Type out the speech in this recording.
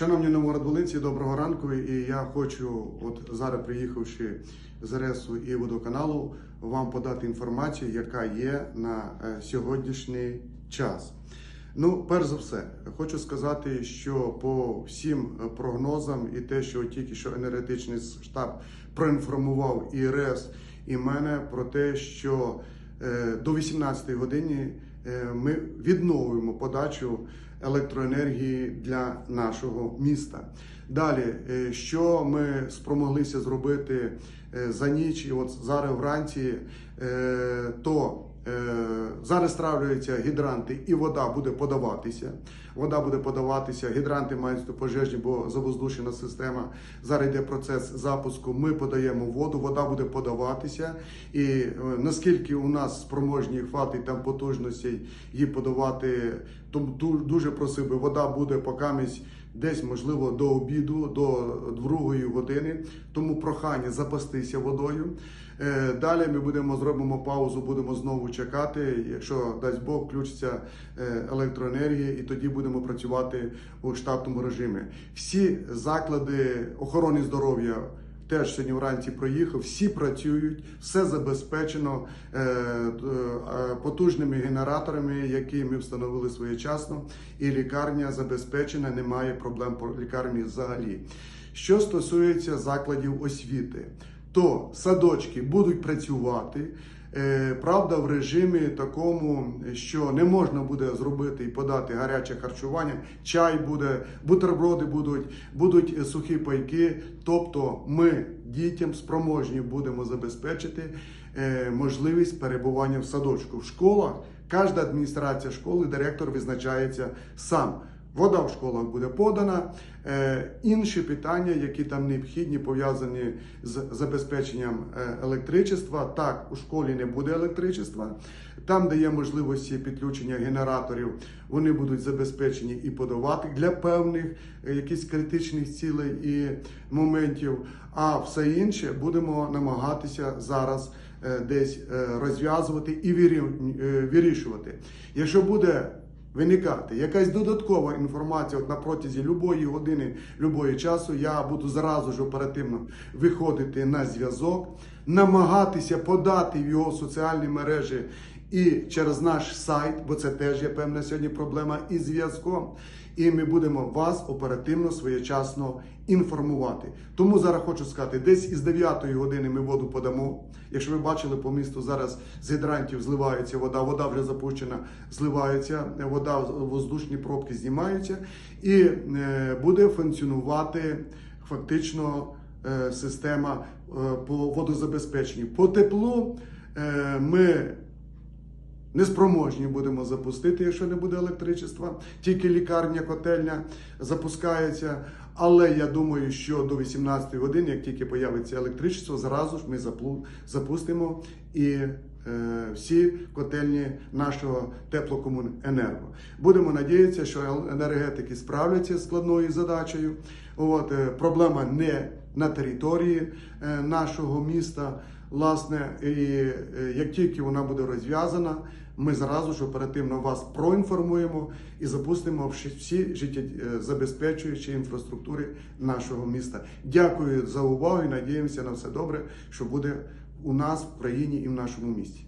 Шановні новоградволинці, доброго ранку. І я хочу, от зараз приїхавши з РЕСу і водоканалу, вам подати інформацію, яка є на е, сьогоднішній час. Ну, перш за все, хочу сказати, що по всім е, прогнозам і те, що тільки що енергетичний штаб проінформував і РЕС, і мене про те, що е, до 18 годині е, ми відновимо подачу електроенергії для нашого міста. Далі, е, що ми спромоглися зробити е, за ніч, і от зараз вранці, е, то е, зараз стравлюються гідранти, і вода буде подаватися. Вода буде подаватися, гідранти мають пожежні, бо завоздушена система. Зараз йде процес запуску. Ми подаємо воду, вода буде подаватися. І е, наскільки у нас спроможні хватить там потужностей її подавати, то ду- дуже просив би, вода буде покамість десь, можливо, до обіду, до другої години. Тому прохання запастися водою. Е, Далі ми будемо зробимо паузу, будемо знову чекати. Якщо дасть Бог, включиться е, електроенергія, і тоді будемо працювати у штатному режимі. Всі заклади охорони здоров'я. Теж сьогодні вранці проїхав, всі працюють, все забезпечено е, потужними генераторами, які ми встановили своєчасно, і лікарня забезпечена, немає проблем по лікарні взагалі. Що стосується закладів освіти, то садочки будуть працювати. Е, Правда, в режимі такому, що не можна буде зробити і подати гаряче харчування, чай буде, бутерброди будуть, будуть сухі пайки. Тобто, ми дітям спроможні будемо забезпечити е, можливість перебування в садочку. В школах кожна адміністрація школи, директор визначається сам. Вода в школах буде подана. Е, інші питання, які там необхідні, пов'язані з забезпеченням е, електричества. Так, у школі не буде електричества. Там, де є можливості підключення генераторів, вони будуть забезпечені і подавати для певних е, якихось критичних цілей і моментів. А все інше будемо намагатися зараз десь розв'язувати і вирішувати. Якщо буде виникати. Якась додаткова інформація от на протязі любої години, любої часу, я буду зразу ж оперативно виходити на зв'язок, намагатися подати в його соціальні мережі і через наш сайт, бо це теж є певна сьогодні проблема із зв'язком. І ми будемо вас оперативно своєчасно інформувати. Тому зараз хочу сказати, десь із 9 години ми воду подамо. Якщо ви бачили по місту, зараз з гідрантів зливається вода, вода вже запущена, зливається, вода воздушні пробки знімаються, і е, буде функціонувати фактично е, система е, по водозабезпеченню. По теплу ми Неспроможні будемо запустити, якщо не буде електричества. Тільки лікарня, котельня запускається. Але я думаю, що до 18 години, як тільки появиться електричество, зразу ж ми запустимо і е, всі котельні нашого теплокомуненерго. Будемо надіятися, що енергетики справляться з складною задачею. От, е, проблема не на території е, нашого міста. Власне, і е, як тільки вона буде розв'язана, ми зразу ж оперативно вас проінформуємо і запустимо всі- життєзабезпечуючі інфраструктури нашого міста. Дякую за увагу і надіємося на все добре, що буде у нас в країні і в нашому місті.